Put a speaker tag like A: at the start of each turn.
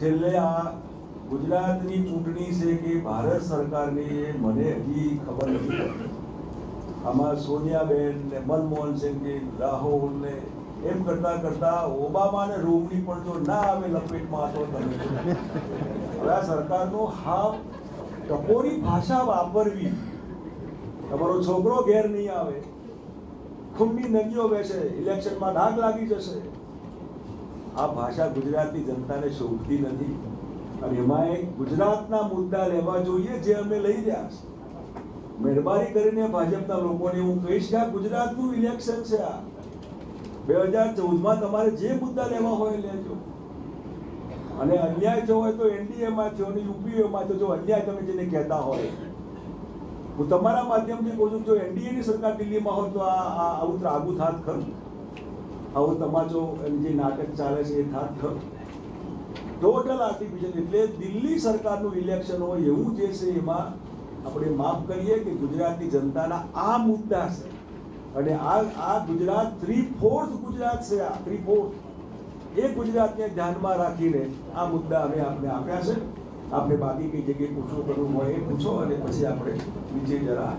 A: છેલ્લે આ ગુજરાતની ચૂંટણી છે કે ભારત સરકારની એ મને હજી ખબર નથી આમાં સોનિયાબેન ને મનમોહન સિંહજી રાહુલ ને એમ કરતા કરતા ઓબામા ને રોમની પણ જો ના આવે લપેટમાં તો તમે હવે આ સરકારનો હા ટપોરી ભાષા વાપરવી. તમારો છોકરો ઘેર નહીં આવે. ખૂનની નદીઓ બેસે ઇલેક્શનમાં ડાક લાગી જશે. આ ભાષા ગુજરાતની જનતાને શોભતી નથી. અને એમાં ગુજરાતના મુદ્દા લેવા જોઈએ જે અમે લઈ રહ્યા છે મહેરબાની કરીને ભાજપના લોકોને હું કહીશ કે આ ગુજરાતનું ઇલેક્શન છે આ. બે હજાર ચૌદમાં તમારે જે મુદ્દા લેવા હોય લેજો. અને અન્યાય થયો હોય તો એનડીએમાં થયો અને યુપીએમાં થયો, જો અન્યાય તમે જેને કહેતા હોય. હું તમારા માધ્યમથી કહું છું જો એનડીએની સરકાર દિલ્હીમાં હોય તો આ આવું ત્રાગુ થાત ખરું. આવો તમાચો એમ જે નાટક ચાલે છે એ થાત ટોટલ આર્ટિફિશિયલ એટલે દિલ્હી સરકારનું ઇલેક્શન હોય એવું જે છે એમાં આપણે માફ કરીએ કે ગુજરાતની જનતાના આ મુદ્દા છે. અને આ આ ગુજરાત થ્રી ફોર્થ ગુજરાત છે આ થ્રી ફોર્થ એ ગુજરાતને ધ્યાનમાં રાખીને આ મુદ્દા અમે આપને આપ્યા છે. આપણે બાકી કઈ જગ્યાએ પૂછવું કરવું હોય એ પૂછો અને પછી આપણે નીચે જરા